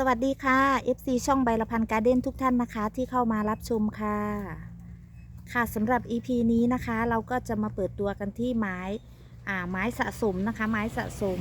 สวัสดีค่ะ FC ช่องใบละพันการ์เด้นทุกท่านนะคะ ที่เข้ามารับชมค่ะ ค่ะสำหรับ EP นี้นะคะ เราก็จะมาเปิดตัวกันที่ไม้อ่าไม้สะสมนะคะ ไม้สะสม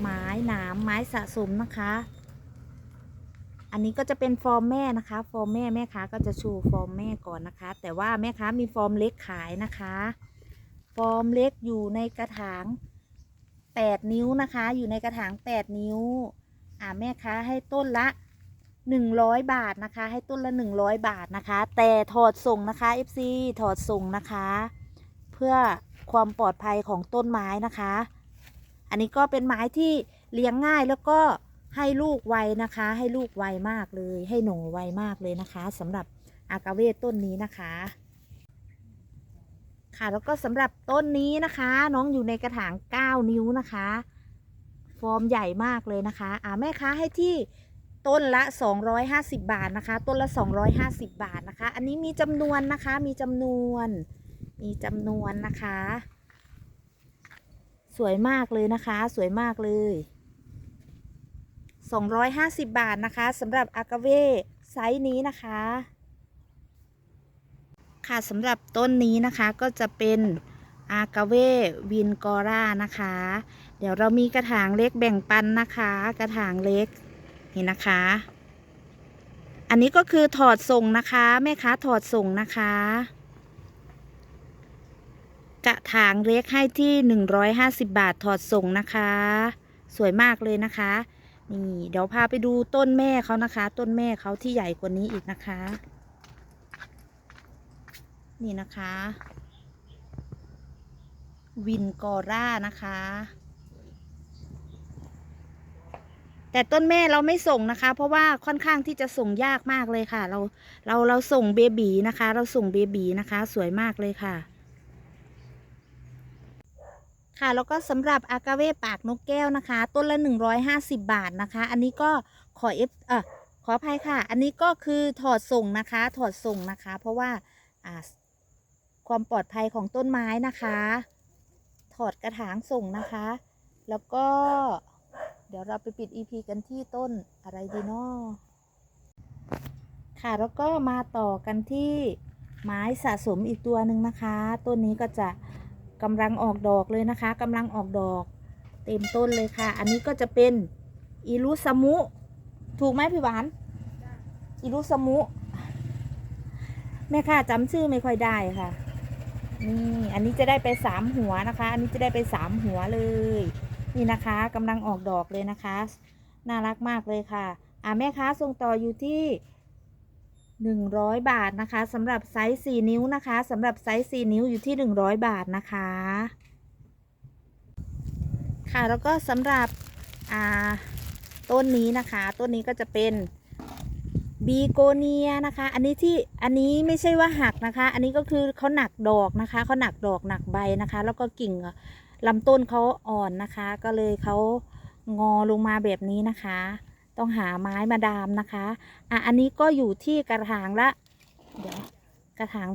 ไม้หนามไม้สะสมนะคะ อันนี้ก็จะเป็นฟอร์มแม่นะคะ ฟอร์มแม่แม่ค้าก็จะชูฟอร์มแม่ก่อนนะคะ แต่ว่าแม่ค้ามีฟอร์มเล็กขายนะคะ ฟอร์มเล็กอยู่ในกระถาง 8 นิ้วนะคะ อยู่ในกระถาง 8 นิ้ว อ่าแม่ค้าให้ต้นละ 100 บาทนะคะ ให้ต้นละ 100 บาทนะคะ แต่ถอดส่งนะคะ FC ถอดส่งนะคะ เพื่อความปลอดภัยของต้นไม้นะคะ อันนี้ก็เป็นไม้ที่เลี้ยงง่ายแล้วก็ให้ลูกไวนะคะ ให้ลูกไวมากเลย ให้หนูไวมากเลยนะคะสำหรับอากาเวทต้นนี้นะคะ ค่ะแล้วก็สำหรับต้นนี้นะคะ น้องอยู่ในกระถาง 9 นิ้วนะคะ ฟอร์มใหญ่มากเลยนะคะอ่าแม่ค้าให้ที่ต้นละ 250 บาทนะคะ ต้นละ 250 บาทนะคะ อันนี้มีจำนวนนะคะ มีจำนวน มีจำนวนนะคะ สวยมากเลยนะคะ สวยมากเลย 250 บาทนะคะสำหรับอากาเวไซส์นี้นะคะ ค่ะสำหรับต้นนี้นะคะก็จะเป็นอากาเววินกอร่านะคะ เดี๋ยวเรามีกระถางเล็กแบ่งปันนะคะ กระถางเล็กนี่นะคะ อันนี้ก็คือถอดส่งนะคะแม่ค้าถอดส่งนะคะ กระถางเล็กให้ที่150บาทถอดส่งนะคะ สวยมากเลยนะคะนี่เดี๋ยวพาไปดูต้นแม่เขานะคะ ต้นแม่เขาที่ใหญ่กว่านี้อีกนะคะ นี่นะคะ วินกอร่านะคะ แต่ต้นแม่เราไม่ส่งนะคะ เพราะว่าค่อนข้างที่จะส่งยากมากเลยค่ะ เราเราเราส่งเบบีนะคะ เราส่งเบบีนะคะ สวยมากเลยค่ะ ค่ะแล้วก็สำหรับอากาเวปากนกแก้วนะคะ ต้นละ 150 บาทนะคะ อันนี้ก็ขอเอฟเออขออภัยค่ะ อันนี้ก็คือถอดส่งนะคะ ถอดส่งนะคะ เพราะว่าอ่าความปลอดภัยของต้นไม้นะคะ ถอดกระถางส่งนะคะ แล้วก็ เดี๋ยวเราไปปิด EP กันที่ต้นอะไรดีนาะค่ะแล้วก็มาต่อกันที่ไม้สะสมอีกตัวหนึ่งนะคะ ต้นนี้ก็จะกำลังออกดอกเลยนะคะกำลังออกดอกเต็มต้นเลยค่ะ อันนี้ก็จะเป็นอิรุสมุ ถูกไหมพี่หวานอิรุสมุแม่ค่ะจำชื่อไม่ค่อยได้ค่ะนี่อันนี้จะได้ไปสามหัวนะคะ อันนี้จะได้ไปสามหัวเลย นี่นะคะกำลังออกดอกเลยนะคะ น่ารักมากเลยค่ะ อ่าแม่ค้าส่งต่ออยู่ที่หนึ่งร้อยบาทนะคะสำหรับไซส์สี่นิ้วนะคะสำหรับไซส์สี่นิ้วอยู่ที่หนึ่งร้อยบาทนะคะ ค่ะแล้วก็สำหรับอ่าต้นนี้นะคะต้นนี้ก็จะเป็นบีโกเนียนะคะ อันนี้ที่อันนี้ไม่ใช่ว่าหักนะคะ อันนี้ก็คือเขาหนักดอกนะคะเขาหนักดอกหนักใบนะคะ แล้วก็กิ่ง ลำต้นเขาอ่อนนะคะ ก็เลยเขางอลงมาแบบนี้นะคะ ต้องหาไม้มาดามนะคะอะอันนี้ก็อยู่ที่กระถางละเดี๋ยวกระถาง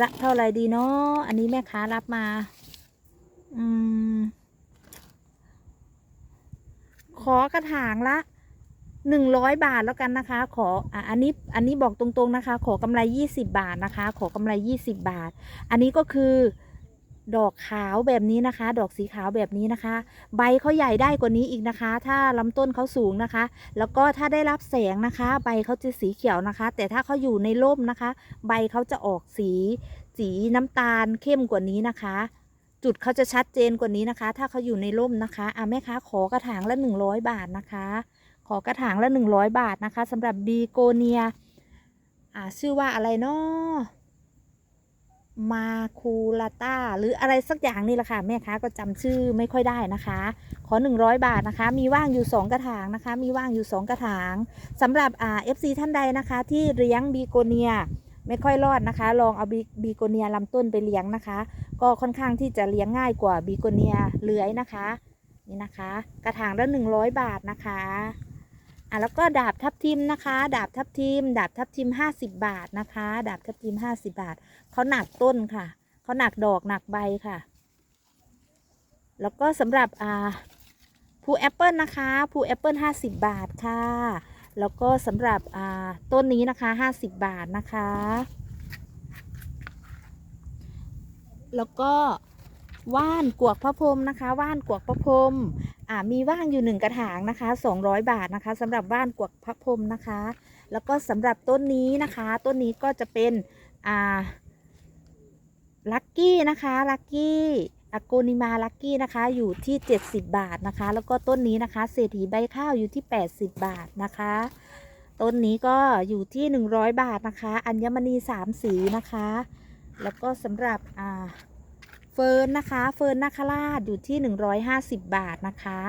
ละเท่าไหรดีเนาะอันนี้แม่ค้ารับมา อืม ขอกระถางละหนึ่งร้อยบาทแล้วกันนะคะ ขออะอันนี้อันนี้บอกตรงๆนะคะ ขอกำไรยี่สิบาทนะคะ ขอกำไรยี่สิบาท อันนี้ก็คือ ดอกขาวแบบนี้นะคะ ดอกสีขาวแบบนี้นะคะ ใบเขาใหญ่ได้กว่านี้อีกนะคะ ถ้าลำต้นเขาสูงนะคะ แล้วก็ถ้าได้รับแสงนะคะ ใบเขาจะสีเขียวนะคะ แต่ถ้าเขาอยู่ในร่มนะคะ ใบเขาจะออกสีสีน้ำตาลเข้มกว่านี้นะคะ จุดเขาจะชัดเจนกว่านี้นะคะ ถ้าเขาอยู่ในร่มนะคะอะแม่ค้าขอกระถางละหนึ่งร้อยบาทนะคะ ขอกระถางละ 100 บาทนะคะสำหรับบีโกเนียอ่าชื่อว่าอะไรเนาะ มาคูลาต้าหรืออะไรสักอย่างนี่แหละค่ะ แม่ค้าก็จำชื่อไม่ค่อยได้นะคะ ขอ 100 บาทนะคะ มีว่างอยู่ 2 กระถางนะคะ มีว่างอยู่ 2 กระถางสำหรับอ่า FC ท่านใดนะคะ ที่เลี้ยงบีโกเนียไม่ค่อยรอดนะคะ ลองเอาบีบีโกเนียลำต้นไปเลี้ยงนะคะ ก็ค่อนข้างที่จะเลี้ยงง่ายกว่าบีโกเนียเลื้อยนะคะ นี่นะคะ กระถางละ100 บาทนะคะ อะแล้วก็ดาบทับทิมนะคะ ดาบทับทิม ดาบทับทิม50บาทนะคะ ดาบทับทิม50บาทเขาหนักต้นค่ะเขาหนักดอกหนักใบค่ะ แล้วก็สำหรับอ่าภูแอปเปิลนะคะภูแอปเปิล50บาทค่ะ แล้วก็สำหรับอ่าต้นนี้นะคะ50บาทนะคะ แล้วก็ว่านกวกพระพรหมนะคะ ว่านกวกพระพรหม มีว่างอยู่หนึ่งกระถางนะคะ 200 บาทนะคะสำหรับว่านกวกพระพรมนะคะ แล้วก็สำหรับต้นนี้นะคะ ต้นนี้ก็จะเป็นอ่าลักกี้นะคะลักกี้อโกนิมาลักกี้นะคะ อยู่ที่ 70 บาทนะคะ แล้วก็ต้นนี้นะคะ เศรษฐีใบข้าวอยู่ที่ 80 บาทนะคะ ต้นนี้ก็อยู่ที่ 100 บาทนะคะ อัญมณีสามสีนะคะ แล้วก็สำหรับอ่า ฟิร์นนะคะ เฟิร์นนาคราชอยู่ที่ 150 บาทนะคะ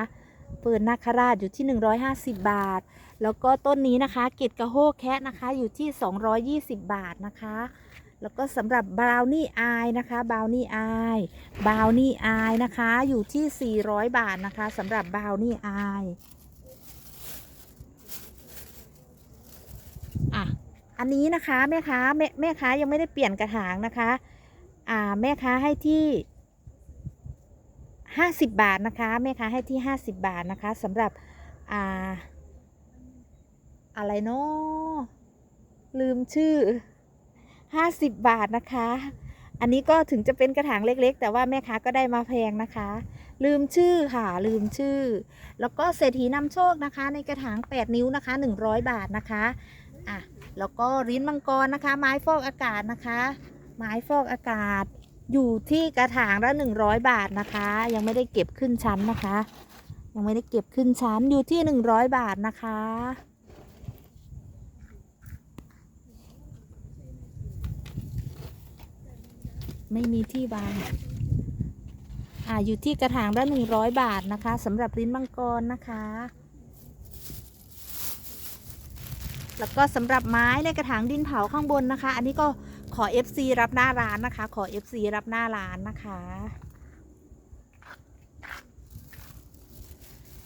เฟิร์นนาคราชอยู่ที่ 150 บาท แล้วก็ต้นนี้นะคะเกตกระโฮกแคะนะคะอยู่ที่ 220 บาทนะคะ แล้วก็สำหรับบราวนี่อายนะคะบราวนี่อายบราวนี่อายนะคะอยู่ที่ 400 บาทนะคะสำหรับบราวนี่อายอะอันนี้นะคะแม่ค้าแม่แม่ค้ายังไม่ได้เปลี่ยนกระถางนะคะ อ่าแม่ค้าให้ที่50บาทนะคะแม่ค้าให้ที่50บาทนะคะสำหรับอ่าอะไรเนาะลืมชื่อ50บาทนะคะ อันนี้ก็ถึงจะเป็นกระถางเล็กๆ แต่ว่าแม่ค้าก็ได้มาแพงนะคะ ลืมชื่อค่ะ ลืมชื่อ แล้วก็เศรษฐีนำโชคนะคะ ในกระถาง 8 นิ้วนะคะ 100 บาทนะคะอะแล้วก็ริ้นมังกรนะคะ ไม้ฟอกอากาศนะคะ ไม้ฟอกอากาศ อยู่ที่กระถางละ100บาทนะคะ ยังไม่ได้เก็บขึ้นชั้นนะคะ ยังไม่ได้เก็บขึ้นชั้นอยู่ที่100บาทนะคะ ไม่มีที่วางอ่าอยู่ที่กระถางละหนึ่งร้อยบาทนะคะสำหรับลิ้นมังกรนะคะ แล้วก็สำหรับไม้ในกระถางดินเผาข้างบนนะคะ อันนี้ก็ขอ FC รับหน้าร้านนะคะ ขอ FC รับหน้าร้านนะคะ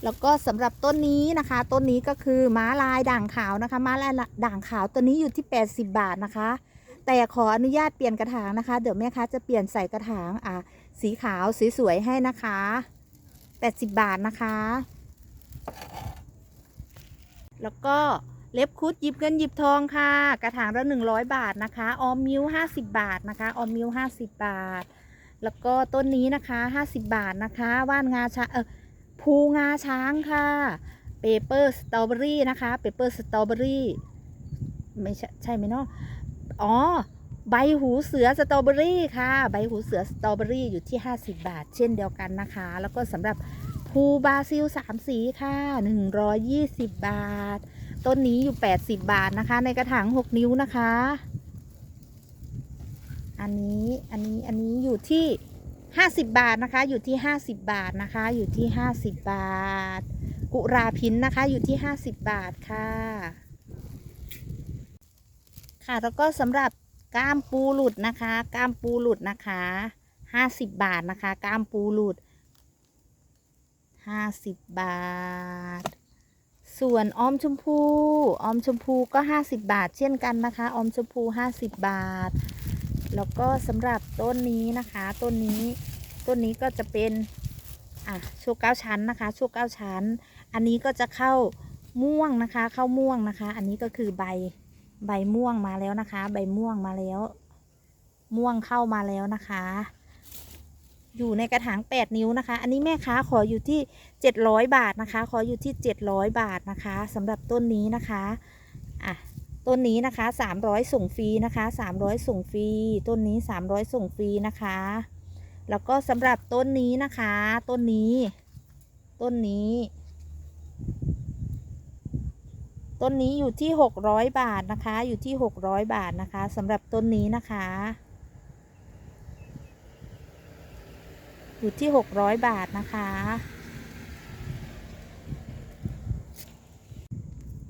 แล้วก็สำหรับต้นนี้นะคะ ต้นนี้ก็คือม้าลายด่างขาวนะคะ ม้าลายด่างขาวตัวนี้อยู่ที่ 80 บาทนะคะ แต่ขออนุญาตเปลี่ยนกระถางนะคะ เดี๋ยวแม่ค้าจะเปลี่ยนใส่กระถางอ่าสีขาวสสวยๆให้นะคะ 80 บาทนะคะ แล้วก็ เล็บคุดหยิบเงินหยิบทองค่ะ กระถางละ100บาทนะคะ ออมมิว50บาทนะคะออมมิว50บาท แล้วก็ต้นนี้นะคะ50บาทนะคะ ว่านงาช้างเออภูงาช้างค่ะเปเปอร์สตรอเบอรี่นะคะเปเปอร์สตรอเบอรี่ไม่ใช่ใช่ไหมเนาะอ๋อใบหูเสือสตรอเบอรี่ค่ะ ใบหูเสือสตรอเบอรี่อยู่ที่ 50 บาท เช่นเดียวกันนะคะ แล้วก็สำหรับภูบาซิลสามสีค่ะ 120 บาท ต้นนี้อยู่80บาทนะคะ ในกระถาง6นิ้วนะคะ อันนี้อันนี้อันนี้อยู่ที่50บาทนะคะ อยู่ที่50บาทนะคะ อยู่ที่50บาท กุราพินนะคะ อยู่ที่50บาทค่ะ ค่ะแล้วก็สำหรับก้ามปูหลุดนะคะ ก้ามปูหลุดนะคะห้าสิบบาทนะคะ ก้ามปูหลุดห้าสิบบาท ส่วนออมชมพูออมชมพูก็ห้าสิบบาท เช่นกันนะคะออมชมพูห้าสิบบาท แล้วก็สำหรับต้นนี้นะคะ ต้นนี้ต้นนี้ก็จะเป็นอะโชว์เก้าชั้นนะคะโชว์เก้าชั้น อันนี้ก็จะเข้าม่วงนะคะ เข้าม่วงนะคะ อันนี้ก็คือใบใบม่วงมาแล้วนะคะ ใบม่วงมาแล้ว ม่วงเข้ามาแล้วนะคะ อยู่ในกระถาง 8 นิ้วนะคะ อันนี้แม่ค้าขออยู่ที่ 700 บาทนะคะ ขออยู่ที่ 700 บาทนะคะสำหรับต้นนี้นะคะอะต้นนี้นะคะ 300 ส่งฟรีนะคะ 300 ส่งฟรีต้นนี้ 300 ส่งฟรีนะคะ แล้วก็สำหรับต้นนี้นะคะ ต้นนี้ ต้นนี้ ต้นนี้อยู่ที่ 600 บาทนะคะ อยู่ที่ 600 บาทนะคะสำหรับต้นนี้นะคะ อยู่ที่ 600 บาทนะคะ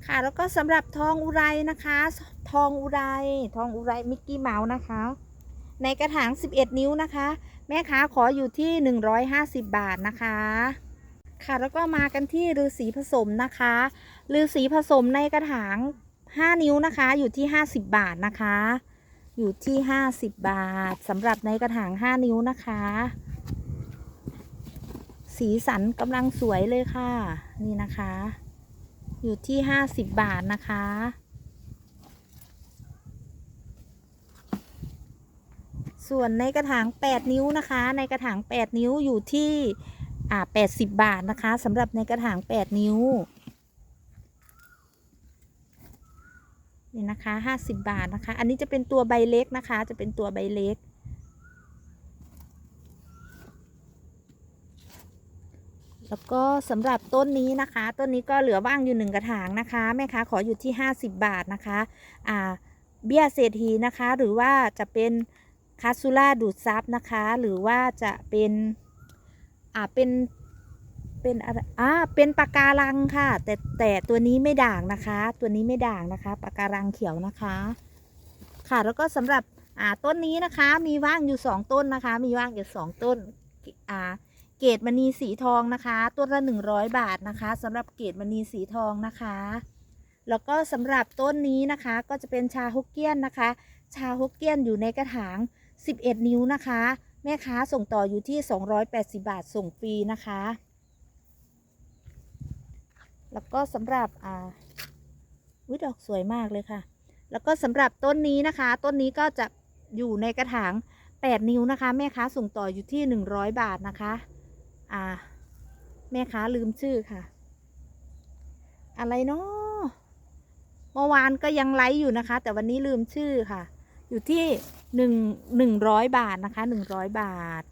ค่ะแล้วก็สำหรับทองอุไรนะคะ ทองอุไร ทองอุไรมิกกี้เมาส์นะคะ ในกระถาง 11 นิ้วนะคะ แม่ค้าขออยู่ที่ 150 บาทนะคะค่ะแล้วก็มากันที่ฤาษีผสมนะคะฤาษีผสมในกระถาง 5 นิ้วนะคะ อยู่ที่ 50 บาทนะคะ อยู่ที่ 50 บาทสำหรับในกระถาง 5 นิ้วนะคะ สีสันกำลังสวยเลยค่ะ นี่นะคะ อยู่ที่ห้าสิบบาทนะคะ ส่วนในกระถาง8นิ้วนะคะ ในกระถาง8นิ้วอยู่ที่อ่า80บาทนะคะสำหรับในกระถาง8นิ้วนี่นะคะ50บาทนะคะ อันนี้จะเป็นตัวใบเล็กนะคะ จะเป็นตัวใบเล็ก แล้วก็สำหรับต้นนี้นะคะ ต้นนี้ก็เหลือว่างอยู่หนึ่งกระถางนะคะ แม่ค้าขออยู่ที่ 50 บาทนะคะอ่าเบี้ยเศรษฐีนะคะ หรือว่าจะเป็นคาซูล่าดูดซับนะคะ หรือว่าจะเป็นอ่าเป็นเป็นอะไรอ่าเป็นปากการังค่ะ แต่แต่ตัวนี้ไม่ด่างนะคะ ตัวนี้ไม่ด่างนะคะปากการังเขียวนะคะ ค่ะแล้วก็สำหรับอ่าต้นนี้นะคะ มีว่างอยู่สองต้นนะคะ มีว่างอยู่สองต้นอ่า เกรดมณีสีทองนะคะต้นละ 100 บาทนะคะสำหรับเกรดมณีสีทองนะคะ แล้วก็สำหรับต้นนี้นะคะก็จะเป็นชาฮกเกี้ยนนะคะ ชาฮกเกี้ยนอยู่ในกระถาง 11 นิ้วนะคะ แม่ค้าส่งต่ออยู่ที่ 280 บาทส่งฟรีนะคะ แล้วก็สำหรับอ่าวิดอกสวยมากเลยค่ะ แล้วก็สำหรับต้นนี้นะคะ ต้นนี้ก็จะอยู่ในกระถาง8 นิ้วนะคะ แม่ค้าส่งต่ออยู่ที่ 100 บาทนะคะ อ่า แม่ค้าลืมชื่อค่ะ อะไรเนาะเมื่อวานก็ยังไลฟ์อยู่นะคะ แต่วันนี้ลืมชื่อค่ะ อยู่ที่หนึ่งหนึ่งร้อยบาทนะคะหนึ่งร้อยบาท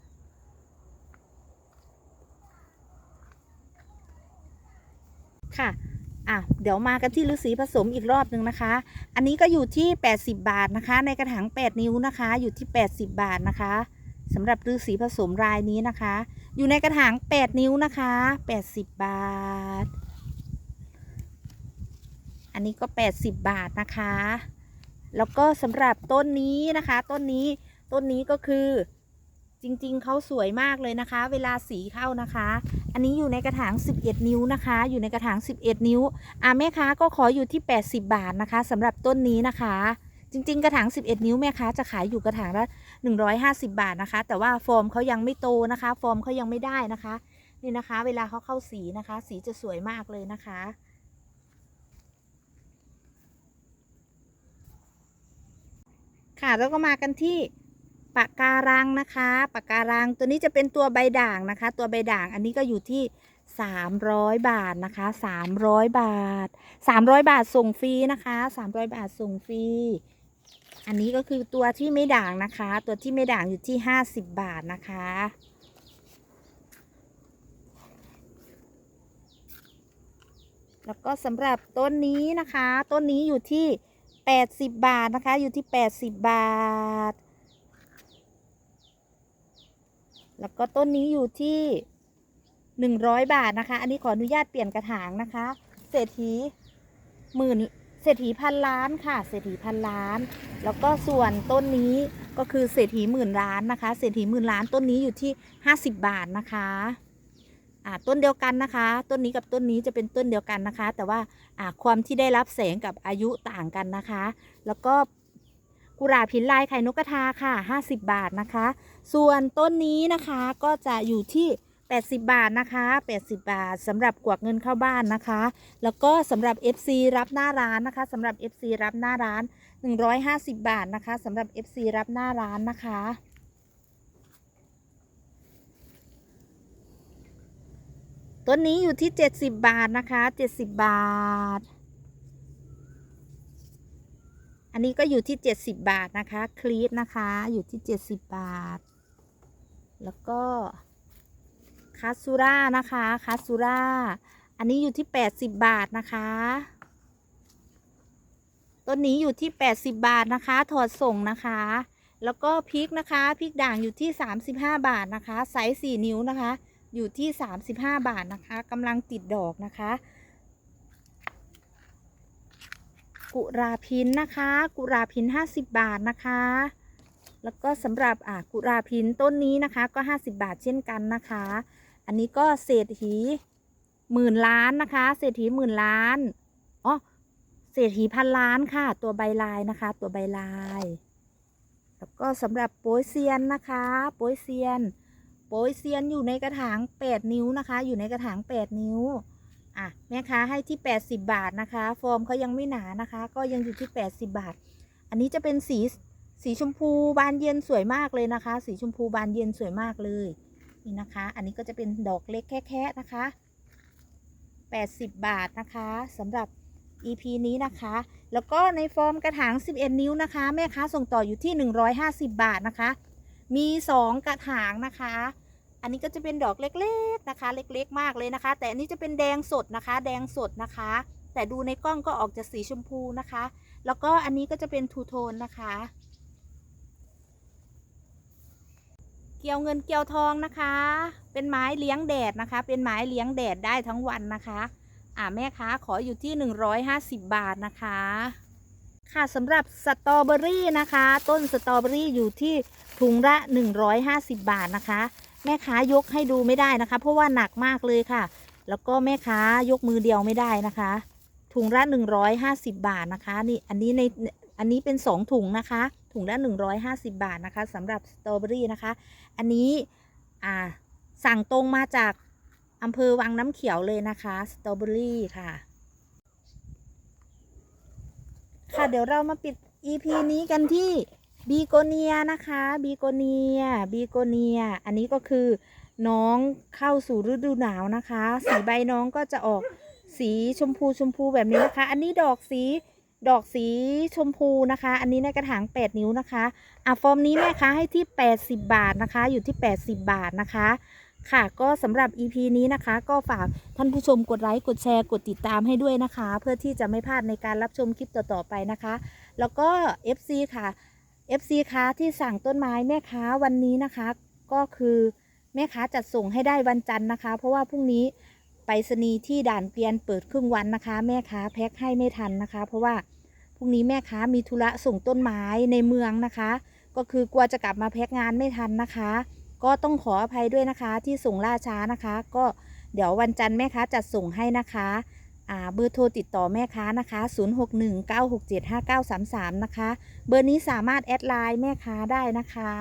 ค่ะอะเดี๋ยวมากันที่ฤาษีผสมอีกรอบหนึ่งนะคะ อันนี้ก็อยู่ที่ 80 บาทนะคะ ในกระถาง 8 นิ้วนะคะ อยู่ที่ 80 บาทนะคะ สำหรับฤาษีผสมรายนี้นะคะ อยู่ในกระถาง 8 นิ้วนะคะ 80 บาท อันนี้ก็ 80 บาทนะคะ แล้วก็สำหรับต้นนี้นะคะ ต้นนี้ต้นนี้ก็คือจริง ๆ เขาสวยมากเลยนะคะ เวลาสีเข้านะคะ อันนี้อยู่ในกระถาง 11 นิ้วนะคะ อยู่ในกระถาง 11 นิ้ว อ่าแม่ค้าก็ขออยู่ที่ 80 บาทนะคะสำหรับต้นนี้นะคะ จริง ๆ กระถาง 11 นิ้วแม่ค้าจะขายอยู่กระถางละ 150 บาทนะคะ แต่ว่าฟอร์มเขายังไม่โตนะคะ ฟอร์มเขายังไม่ได้นะคะ นี่นะคะ เวลาเขาเข้าสีนะคะ สีจะสวยมากเลยนะคะค่ะแล้วก็มากันที่ปากการังนะคะปากการังตัวนี้จะเป็นตัวใบด่างนะคะ ตัวใบด่างอันนี้ก็อยู่ที่ 300 บาทนะคะ 300 บาท 300 บาทส่งฟรีนะคะ 300 บาทส่งฟรี อันนี้ก็คือตัวที่ไม่ด่างนะคะ ตัวที่ไม่ด่างอยู่ที่50บบาทนะคะ แล้วก็สำหรับต้นนี้นะคะ ต้นนี้อยู่ที่80บบาทนะคะ อยู่ที่80บบาท แล้วก็ต้นนี้อยู่ที่100บาทนะคะ อันนี้ขออนุญาตเปลี่ยนกระถางนะคะ เศรษฐีหมื่น เศรษฐีพันล้านค่ะ เศรษฐีพันล้าน แล้วก็ส่วนต้นนี้ก็คือเศรษฐีหมื่นล้านนะคะ เศรษฐีหมื่นล้านต้นนี้อยู่ที่ 50 บาทนะคะอ่าต้นเดียวกันนะคะ ต้นนี้กับต้นนี้จะเป็นต้นเดียวกันนะคะ แต่ว่าอ่าความที่ได้รับแสงกับอายุต่างกันนะคะ แล้วก็กุหลาบหินลายไข่นกกระทาค่ะ 50 บาทนะคะ ส่วนต้นนี้นะคะก็จะอยู่ที่ 80 บาทนะคะ 80 บาทสำหรับกวักเงินเข้าบ้านนะคะ แล้วก็สำหรับ FC รับหน้าร้านนะคะสำหรับ FC รับหน้าร้าน 150 บาทนะคะสำหรับ FC รับหน้าร้านนะคะต้นนี้อยู่ที่ 70 บาทนะคะ 70 บาท อันนี้ก็อยู่ที่ 70 บาทนะคะ คลีตนะคะ อยู่ที่ 70 บาท แล้วก็ คาซูร่านะคะคาซูร่าอันนี้อยู่ที่80บบาทนะคะต้นนี้อยู่ที่80บบาทนะคะ ถอดส่งนะคะ แล้วก็พริกนะคะพริกด่างอยู่ที่35บห้าบาทนะคะไซส์4นิ้วนะคะ อยู่ที่35บาทนะคะกำลังติดดอกนะคะกุราพินนะคะ กุราพิน 50 บาทนะคะ แล้วก็สำหรับอ่ากุราพินต้นนี้นะคะก็ 50 บาทเช่นกันนะคะ อันนี้ก็เศรษฐีหมื่นล้านนะคะ เศรษฐีหมื่นล้านอ๋อเศรษฐีพันล้านค่ะ ตัวใบลายนะคะ ตัวใบลาย แล้วก็สำหรับโป้ยเซียนนะคะโป้ยเซียนโปปยเซียนอยู่ในกระถาง8นิ้วนะคะ อยู่ในกระถาง8นิ้วอะแม่ค้าให้ที่ 80 บาทนะคะ ฟอร์มเขายังไม่หนานะคะ ก็ยังอยู่ที่ 80 บาท อันนี้จะเป็นสีสีชมพูบานเย็นสวยมากเลยนะคะ สีชมพูบานเย็นสวยมากเลย นี่นะคะ อันนี้ก็จะเป็นดอกเล็กแค่ๆนะคะ 80 บาทนะคะสำหรับ EP นี้นะคะ แล้วก็ในฟอร์มกระถาง 11 นิ้วนะคะ แม่ค้าส่งต่ออยู่ที่ 150 บาทนะคะ มี 2 กระถางนะคะ อันนี้ก็จะเป็นดอกเล็กๆนะคะ เล็กๆมากเลยนะคะ แต่อันนี้จะเป็นแดงสดนะคะ แดงสดนะคะ แต่ดูในกล้องก็ออกจะสีชมพูนะคะ แล้วก็อันนี้ก็จะเป็นทูโทนนะคะ เกี่ยวเงินเกี่ยวทองนะคะ เป็นไม้เลี้ยงแดดนะคะ เป็นไม้เลี้ยงแดดได้ทั้งวันนะคะ อ่าแม่ค้าขออยู่ที่ 150 บาทนะคะ ค่ะสำหรับสตรอเบอรี่นะคะ ต้นสตรอเบอรี่อยู่ที่ถุงละ 150 บาทนะคะ แม่ค้ายกให้ดูไม่ได้นะคะ เพราะว่าหนักมากเลยค่ะ แล้วก็แม่ค้ายกมือเดียวไม่ได้นะคะ ถุงละ 150 บาทนะคะ นี่อันนี้ในอันนี้เป็น 2 ถุงนะคะ ถุงละ 150 บาทนะคะสำหรับสตรอเบอรี่นะคะ อันนี้สั่งตรงมาจากอำเภอวังน้ำเขียวเลยนะคะสตรอเบอรี่ค่ะ ค่ะเดี๋ยวเรามาปิด EP นี้กันที่บีโกเนียนะคะบีโกเนียบีโกเนีย อันนี้ก็คือน้องเข้าสู่ฤดูหนาวนะคะ สีใบน้องก็จะออกสีชมพูชมพูแบบนี้นะคะ อันนี้ดอกสี ดอกสีชมพูนะคะ อันนี้ในกระถาง 8 นิ้วนะคะอะฟอร์มนี้แม่ค้าให้ที่ 80 บาทนะคะ อยู่ที่ 80 บาทนะคะ ค่ะ ก็สำหรับ EP นี้นะคะ ก็ฝากท่านผู้ชมกดไลค์ กดแชร์ กดติดตามให้ด้วยนะคะ เพื่อที่จะไม่พลาดในการรับชมคลิปต่อๆไปนะคะ แล้วก็ FC ค่ะ FC ค้าที่สั่งต้นไม้แม่ค้าวันนี้นะคะ ก็คือแม่ค้าจัดส่งให้ได้วันจันทร์นะคะ เพราะว่าพรุ่งนี้ไปรษณีย์ที่ด่านเกวียนเปิดครึ่งวันนะคะ แม่ค้าแพ็คให้ไม่ทันนะคะ เพราะว่า รุ่งนี้แม่ค้ามีธุระส่งต้นไม้ในเมืองนะคะ ก็คือกลัวจะกลับมาแพ็คงานไม่ทันนะคะ ก็ต้องขออภัยด้วยนะคะที่ส่งล่าช้านะคะ ก็เดี๋ยววันจันทร์แม่ค้าจัดส่งให้นะคะเบอร์โทรติดต่อแม่ค้านะคะ 0619675933 นะคะ เบอร์นี้สามารถแอดไลน์แม่ค้าได้นะคะ